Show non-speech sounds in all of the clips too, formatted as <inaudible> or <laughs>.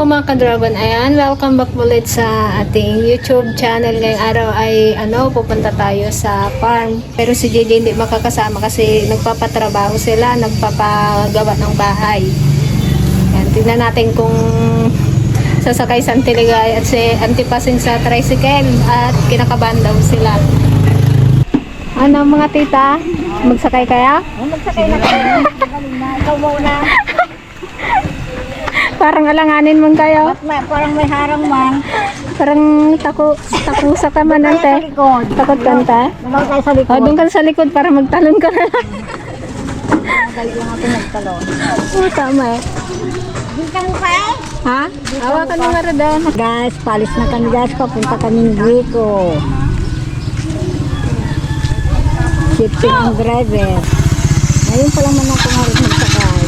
po mga ka-dragon. Ayan, welcome back ulit sa ating YouTube channel. Ngayong araw ay ano, pupunta tayo sa farm. Pero si JJ hindi makakasama kasi nagpapatrabaho sila, nagpapagawa ng bahay. Ayan, tignan natin kung sasakay sa Antiligay at si Antipasing sa tricycle at kinakabahan daw sila. Ano mga tita? Magsakay kaya? Magsakay na kayo. <laughs> Ikaw muna. Parang alanganin man kayo. May, parang may harang man. Parang taku, takusa ka man ante. Takot ka ante. Malaw tayo sa likod. doon ka sa likod para magtalon ka na lang. Magaling lang ako nagtalon. Oo, tama eh. Ha? Hawakan mo nga rin Guys, palis na kami guys. Papunta kami ng Rico. Shifting ang driver. Ngayon pa lang man ako nga rin magsakay.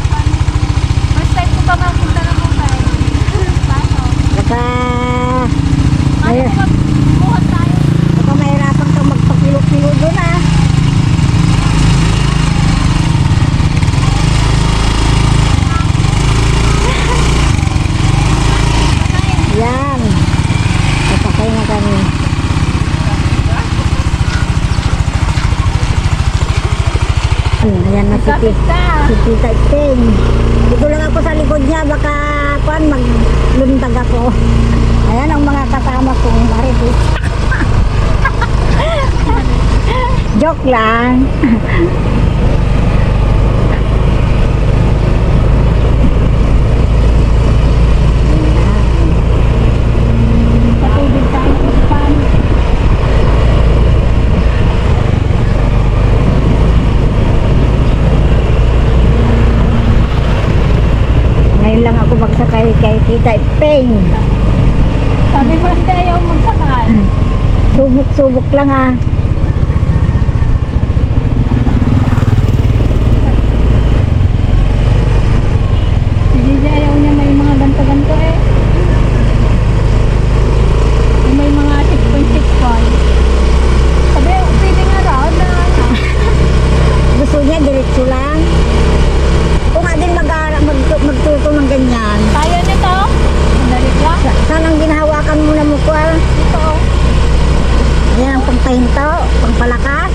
First time ko pa mapunta ng Mumbai. Baka... Ay, Buhat tayo. baka mahirapan kang magpakilo-kilo doon ah. Yan. Pasakay na kami. Tita. Si Tita Ipeng. Dito lang ako sa likod niya. Baka pan maglundag ako. Ayan ang mga kasama kong maritis. <laughs> Joke lang. Patubig tayo sa pan. Ngayon lang ako magsakay kay Tita Ipeng. Sabi mo hindi ayaw magsakay. <clears throat> Subok-subok lang ah. Hindi niya ayaw niya may mga ganto-ganto eh. Yung May mga 6.6 Sabi, pwede nga raw na ano. Gusto niya diretso lang. Kung nga din mag mag magtuto ng ganyan. Kaya nito? Sandali lang. Sa- Saan ang ginahawakan mo na mukha? Ito. Yan ang pangpahinto, pangpalakas.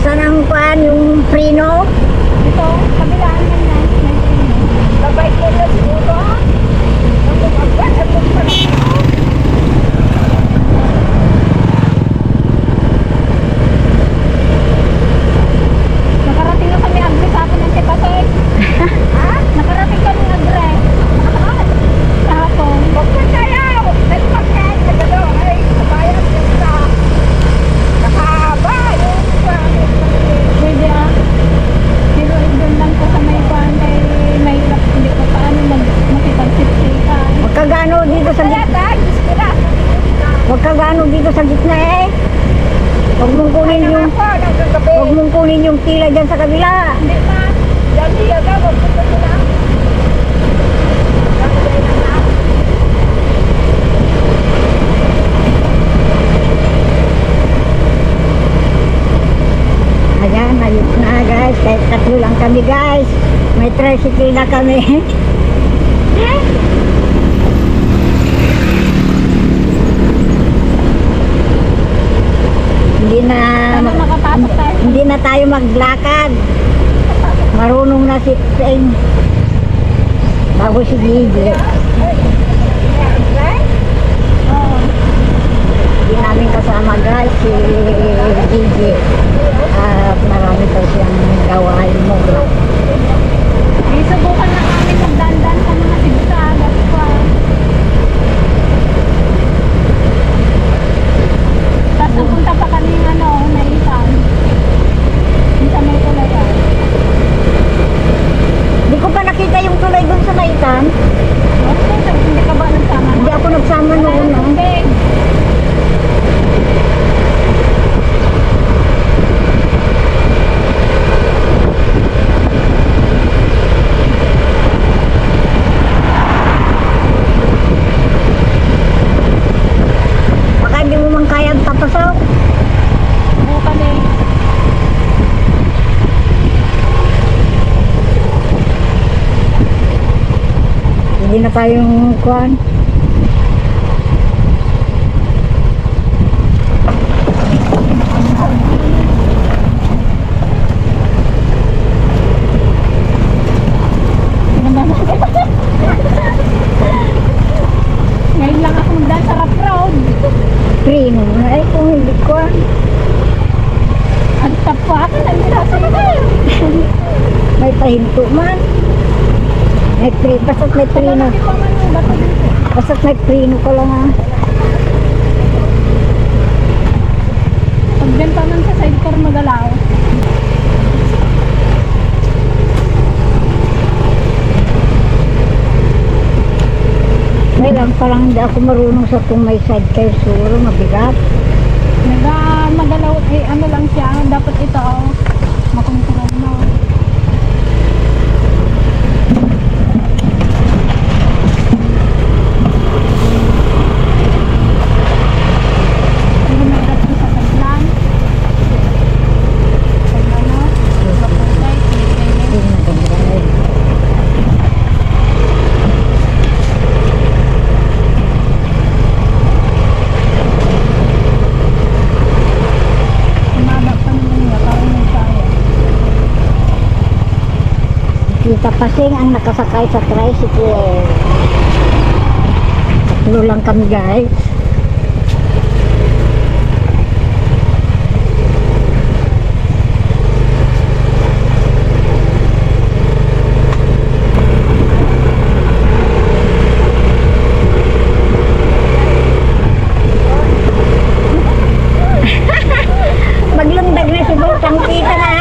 Saan ang kuhan, yung prino? Ito. Kabilaan man yan. Kabay ko na siguro. Nakarating na kami agre sa atin ng Tipasay. ha? Nakarating kami agre. Kahapon. Huwag mo tayo! Nagpagkat na gano'n. Ay, kabayan ka. Nakahaba yung Pwede ah. Pero doon lang ko sa may kwan ay mahirap. Hindi ko paano mag makipag-sipsay ka. Huwag ka gano dito sa gitna. Huwag ka gano dito sa gitna eh. Huwag mong kunin yung Huwag mong tila dyan sa kabila. Hindi pa. Dyan siya ka, huwag mo na. Ayan, ayos na guys. Kahit tatlo lang kami guys. May tricycle na kami. <laughs> Hindi na Ano makapasok tayo? hindi na tayo maglakad. Marunong na si Peng. Bago si Gigi. Hindi namin kasama guys si Gigi. At marami pa siyang gawain mo. May subukan na kami magdandan sa mga sigsagat pa. Tapos napunta pa kami ng ano, naitan. Hindi sa may tulayan. Hindi ko pa nakita yung tulay doon sa Naitan. Okay, hindi ka ba nagsama? Hindi ako nagsama noon. No? Tubig. Pa yung kuan. Ngayon lang akong dahil sa rough road. Primo na ay kung hindi kuan. Ang tapakan, ang nasa May pahinto man. Pri, basta't may prino. Basta't may prino ko lang ah. Pag dyan pa man sa sidecar magalaw. Lang parang hindi ako marunong sa kung may side kayo suro, mabigat. Naga magalaw, eh ano lang siya, dapat ito, makontrol mo. Hindi mahirap siya sa taglan. Pag ano, mapusay, pinipili. Hindi na ganyan. Umabak pa naman niya, parang may kaya. Kita pasing ang nakasakay sa tricycle. Tatlo lang kami guys. Maglundag na si Butang kita na.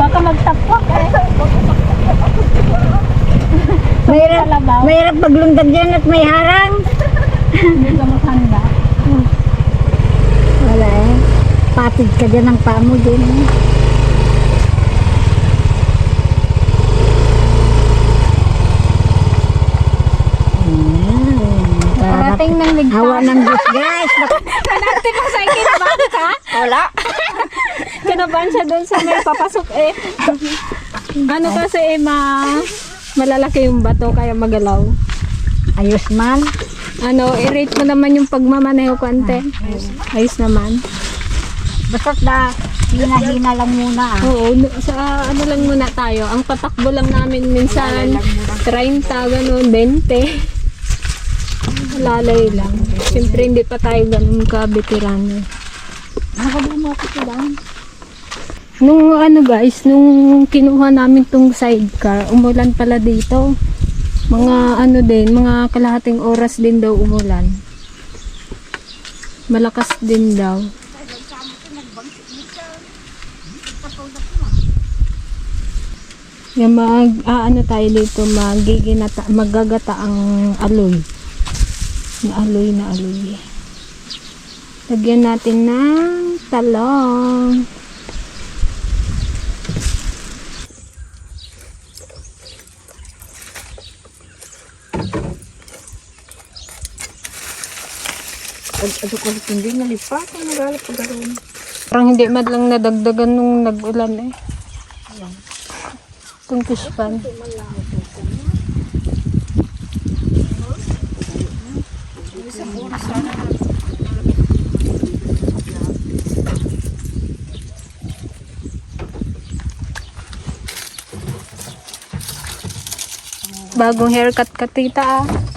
Baka magtapak eh. Mahirap, Kalabaw. Dyan at may harang. Hindi ka. Wala eh. Patid ka dyan ng pamo din. Parating ng ligtas. Hawa ng Diyos guys. <laughs> Kanante mo sa kinabahan ka? Wala. <laughs> kinabahan siya doon sa may papasok eh. ano kasi eh, ma... Malalaki yung bato kaya magalaw. Ayos man. Ano, i-rate mo naman yung pagmamaneho konti. Ayos naman. Basta't na hina-hina lang muna. ah. Oo, sa ano lang muna tayo. Ang patakbo lang namin minsan 30, ganun, 20. Lalay lang. Siyempre hindi pa tayo ganun ka-veterano. Nakabili mo ako sila. Nung ano guys, nung kinuha namin tong sidecar, umulan pala dito. Mga ano din, mga kalahating oras din daw umulan. Malakas din daw. Yan mag, ah, ano tayo dito, magiginata, magagata ang aloy. Na aloy na aloy. Lagyan natin ng talong. Ano ko hindi nalipat. Ano nagalap pa gano'n? Parang hindi man lang nadagdagan nung nag-ulan eh. Itong fish pan. Bagong haircut ka tita. Ah?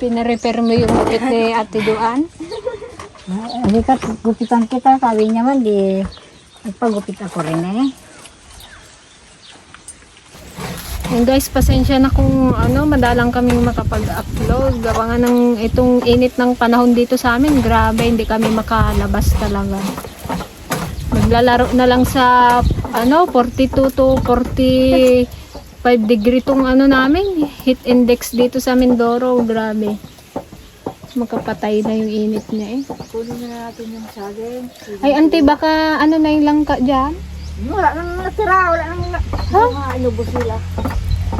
Pinarepair mo yung gupit ni Ate Duan. Hindi ka, gupitan kita. Sabi niya man, di nagpagupit ako rin eh. Yung guys, pasensya na kung ano, madalang kaming makapag-upload. Gawa nga ng itong init ng panahon dito sa amin, grabe, hindi kami makalabas talaga. Naglalaro na lang sa ano, 42 to 45 degree tong ano namin, heat index dito sa Mindoro, grabe. Makapatay na yung init niya eh. Kunin na natin yung saging. Ay, auntie, baka ano na yung langka dyan? Wala nang natira. Wala nang Ha? mga sila.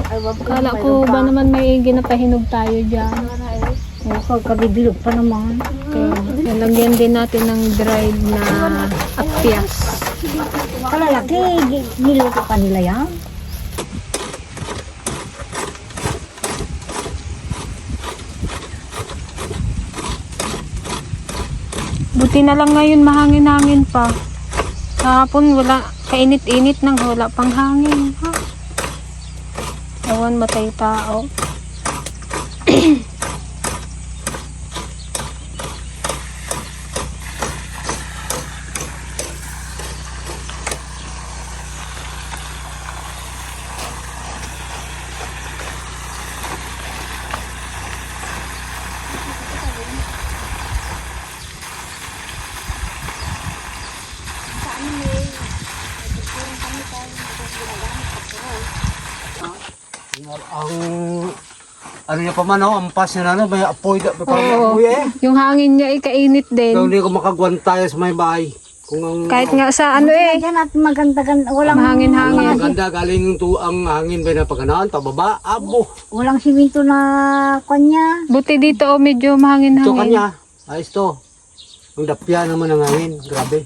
Ay, wag ko Kala ko ba naman may ginapahinog tayo dyan? Ako, kabibilog pa naman. Kaya, nalagyan din natin ng dried na apyas. Kalalaki, niluto pa nila yan. Buti na lang ngayon mahangin-hangin pa. Kahapon wala, kainit-init nang wala pang hangin. Ha? Ewan matay tao. <clears throat> Ang ano niya pa man oh, ang pas niya na ano, may apoy, may parang may Oo. apoy eh. Yung hangin niya ay kainit Kaya din. hindi ko makagwantay sa may bahay. Kung ang Kahit nga sa ano eh, Diyan at maganda-ganda. Walang, mahangin-hangin. ang ganda galing yung tu ang hangin ba na pagkanaan, pababa, abo. walang simento na kanya. Buti dito oh, medyo Ito mahangin-hangin. kanya, ayos to. Ang dapya naman ang hangin, grabe.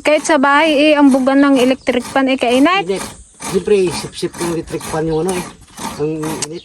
Kahit sa bahay eh, ang bugan ng electric pan ay kainit. Init. Siyempre, sip-sip yung electric fan yung ano eh. Ang init.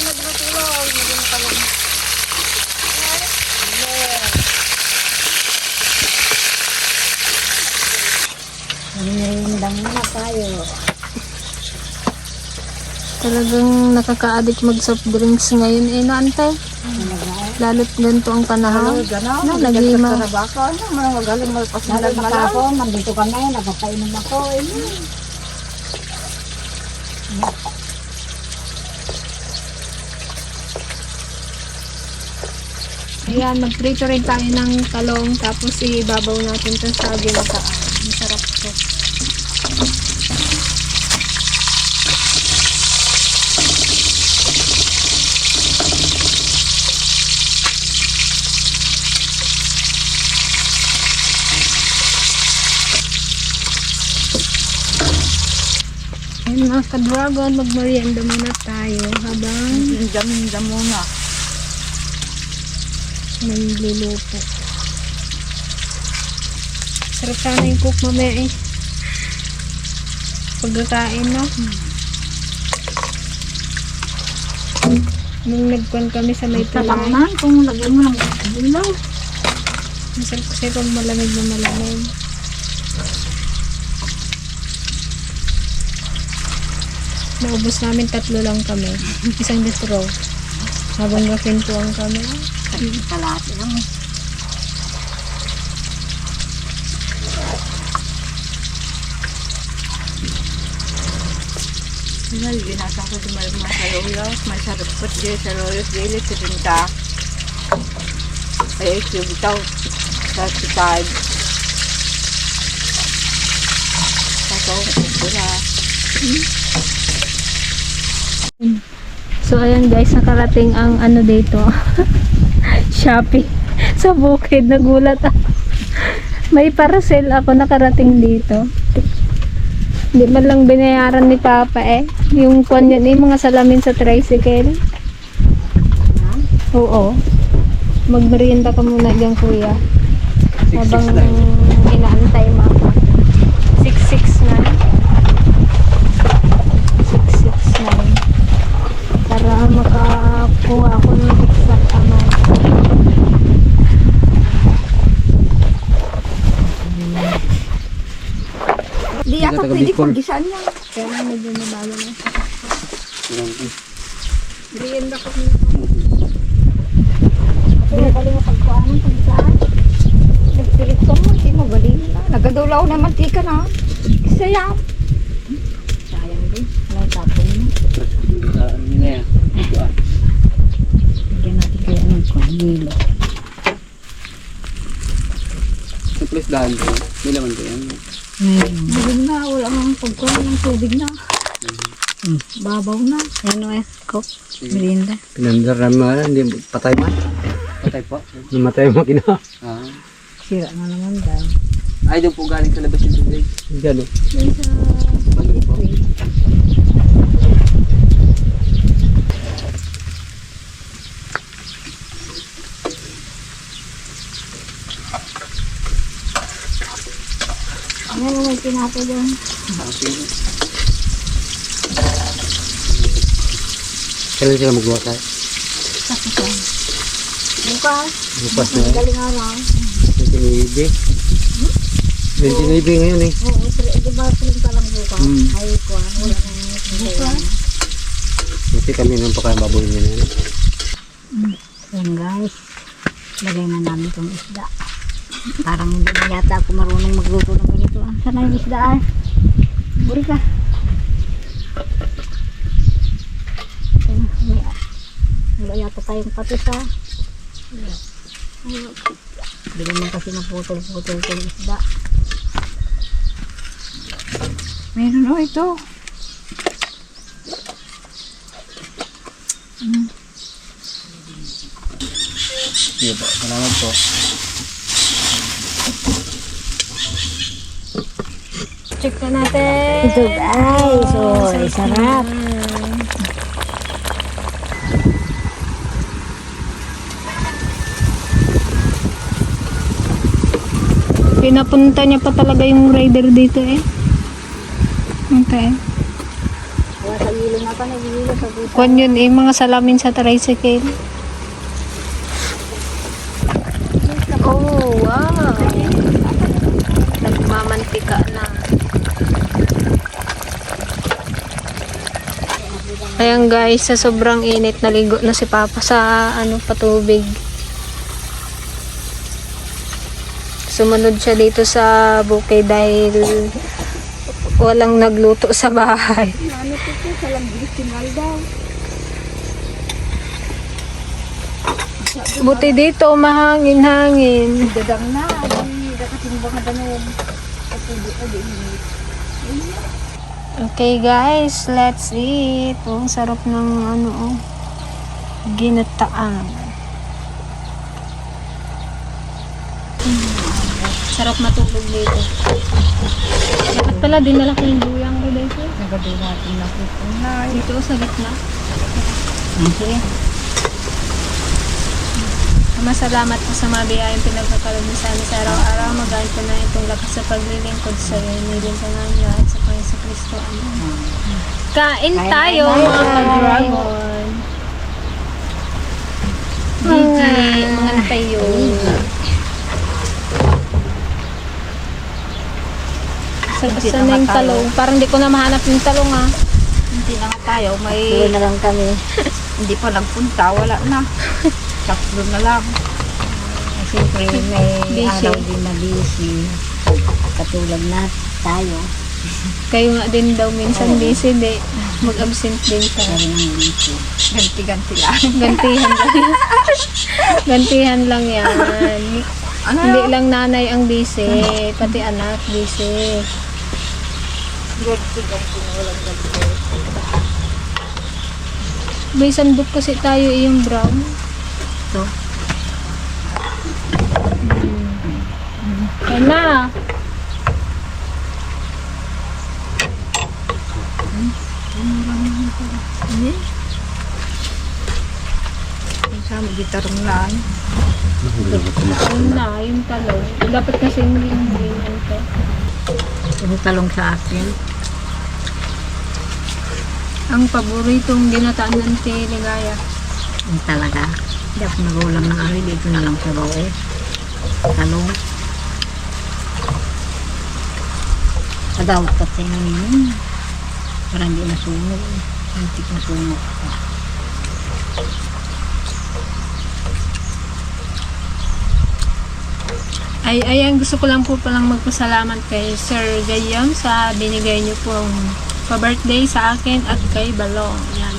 matigla ka na. Blutig na pinamaga. Nanirindang na tayo. Talagang nakaka-addict mag soft drinks ngayon eh, naante. Lalo't ganito ang panahon. Na, nagima. Ano, magaling magpasalag ako, nandito kami, nagpapainom ako. Eh. Ayan, magprito rin tayo ng talong tapos ibabaw natin ito sa ginataan. Masarap to. Ayun mga ka-dragon, magmerienda muna tayo habang Minda muna. Nanluluto. Sarap sana yung cook mamaya eh. Pagkakain, no? Nung nagkuhan kami sa may tulay, Tatakman kung lagyan mo ng ilaw. masarap kasi pag malamig na malamig. Naubos namin tatlo lang kami. Isang litro. Habang nakwentuhan kami. Kalati lang. Well, binasa ko sa mga salulos, may sarapot dyan sa lolos dili sa tinta. Ay, ito bitaw sa sitad. Sako, pula. So ayan guys, nakarating ang ano dito. <laughs> Shopee. Sa bukid, nagulat ako. May parcel ako nakarating dito. Hindi man lang binayaran ni Papa eh. Yung kwan yun eh, mga salamin sa tricycle. Oo. Magmerienda ka muna dyan kuya. Habang inaantay mo ako. 669. 669 para makakuha ako ng exact amount. Di ako pwede kong gisan niya. Kaya lang medyo nabago na. Merienda ko Hindi ka lang pagkuhan ng pagsaan. Nagpilit ko mo, di mo galing na. Nagadulaw na mantika na. Sayang. Sayang din. May tapon mo. Bigyan natin kaya ng kuhilo. Please dahan ko. Hindi naman ko yan. Ngayon. Galing na, wala pagkuhan ng tubig na. Mm. Babaw na. Yan o eh. Coke. Merinda. Pinandar naman, hindi patay man. Namatay po. Namatay ang makina. Ah. Sira na naman daw. Ay, doon po galing sa labas yung tubig. Diyan o. Balon po. Doon? Okay. Kailan sila magawa tayo? Bukas. Bukas na. Galing araw. 29. 29 ngayon eh. Oo, sila, di ba sila pa lang bukas? Hmm. Ay, ko, wala bukas. Kami nang pakababoy. Yan guys, lagay na namin itong isda. Parang hindi na yata ako marunong magluto ng ganito. ah. Sana yung isda ah. Buri ka. Wala yata tayong patis ah. Ayun. Bili mo kasi naputol-putol itong isda. Meron o ito. Sige po. Salamat po. Check na natin. Ito guys, oh, sarap. Pinapunta niya pa talaga yung rider dito eh. Okay. Wala sa ilo na pa, sa buta. Kung yun eh, mga salamin sa tricycle. Oh, wow. Nagmamantika na. Ayan guys, sa sobrang init, naligo na si Papa sa ano patubig. Sumunod siya dito sa bukid dahil walang nagluto sa bahay. Ano po po, salang original daw. Buti dito, mahangin-hangin. Dadang na. Ay, nakatimbang na danon. Okay guys, let's eat. Oh, sarap ng ano oh. Ginataan. Sarap matulog dito. Dapat pala dinala ko yung duyang ko dito. Nagado natin na. Dito sa gitna. Sige. Masalamat po sa mga biyayang pinagkakalog mo sa amin sa araw-araw. Magaan po na itong lakas sa paglilingkod sa iyo. Iniling ka nga niyo at sa Panginoon sa Kristo. Amen. Kain tayo mga ka-dragon. Gigi, mga tayo. Sa saan na yung talong? Parang di ko na mahanap yung talong ah. Hindi na nga tayo. May na lang kami. <laughs> hindi pa nagpunta. Wala na. <laughs> Tatlo na lang. Siyempre may Busy. araw din na busy. Katulad na tayo. Kayo nga din daw minsan busy di. Mag-absent din nang busy. Ganti-ganti lang. <laughs> Gantihan lang. Gantihan lang yan. Ano? Hindi lang nanay ang busy, pati anak busy. Ganti-ganti na walang ganti. May sandok kasi tayo eh, yung brown. Ito. Kaya na. Sama gitarong lang. Ayun na, yung talong. Dapat kasi hindi yung green. Yung talong sa akin. Ang paboritong ginataan ng tiligaya. Yung talaga. Hindi ako nagulam ng ari. Dito na lang sa bawe. Talong. Kadawat kasi yun. Parang hindi nasunog. Antik na sunog. Ay, ayan, gusto ko lang po palang magpasalamat kay Sir Gayam sa binigay niyo pong pa-birthday sa akin at kay Balong. Yan.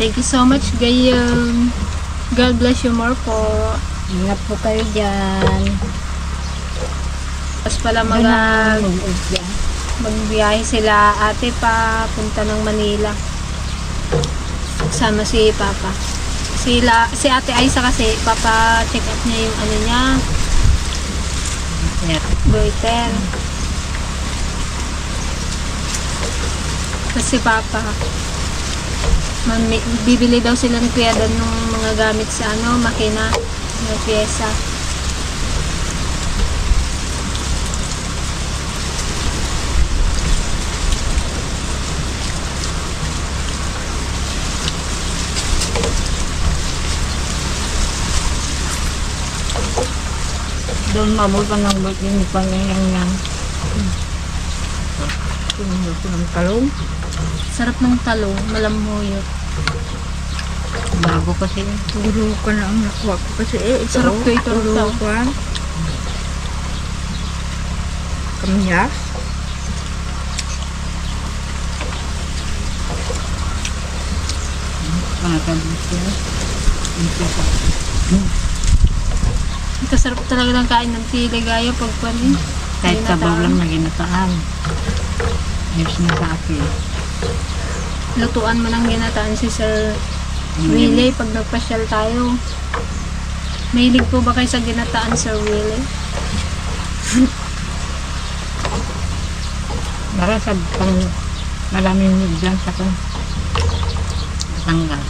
Thank you so much, Gayam. God bless you more po. Ingat po kayo dyan. Tapos pala mag, magbiyahe sila ate pa punta ng Manila. Sama si Papa. Sila, si Ate Aisa kasi, papa-check up niya yung ano niya, goiter. Tapos si Papa, bibili daw sila ni Kuya doon ng mga gamit sa ano, makina, ng pyesa. Doon mabul pa ng ba't yung pangyayang yan. Tinulog ko ng talong. Sarap ng talong, malamuyot. Bago kasi. Puro ka na ang nakuha ko kasi eh. Ito, Sarap ko ito, ito. ka. Kamyas. Mga kabisyo. Ito pa. Ito sarap talaga ng kain ng tiligaya pag panin. Kahit sabaw lang na ginataan. Ayos na sa akin. Lutuan mo ng ginataan si Sir Willie pag nagpasyal tayo. Mahilig po ba kayo sa ginataan, Sir Willie? <laughs> Para sa pang maraming dyan sa kan. Tanggal.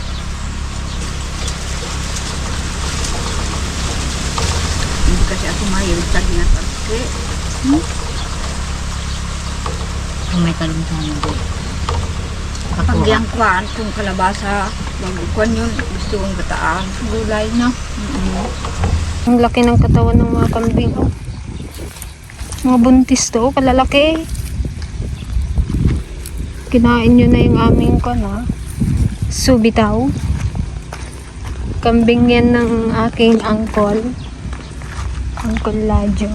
Hindi kasi ako mahilig sa ginatagke. Kung may talong sa doon. Pag Kakuha. yung kwan, kung kalabasa, bago kwan yun, gusto kong gataan. Gulay, no? Ang laki ng katawan ng mga kambing. Mga buntis to, kalalaki. Kinain nyo na yung aming kana. Subitaw. Kambing yan ng aking angkol. Angkol Ladjo.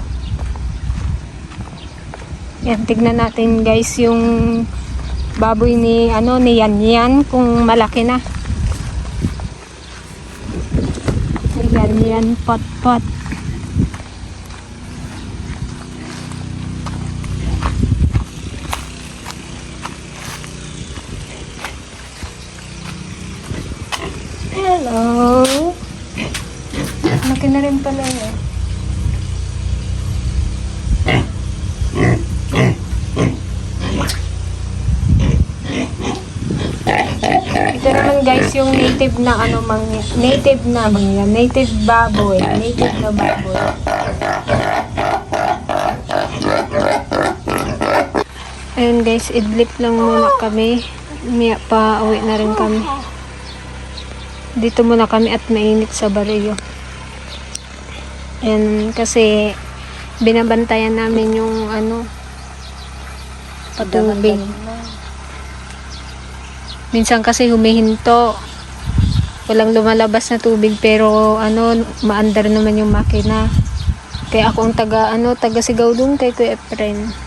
Yan, tignan natin guys yung baboy ni ano ni Yan Yan kung malaki na. Yan yan pot pot. Hello. Laki na rin pala eh. Native na ano mang native na mga native baboy, native na baboy. Ayun guys, idlip lang muna kami. Maya pa uwi na rin kami. Dito muna kami at mainit sa baryo. Ayan, kasi binabantayan namin yung ano patubig. Minsan kasi humihinto. Walang lumalabas na tubig pero ano maandar naman yung makina. Kaya ako ang taga ano taga sigaw dun kay Kuya Efren.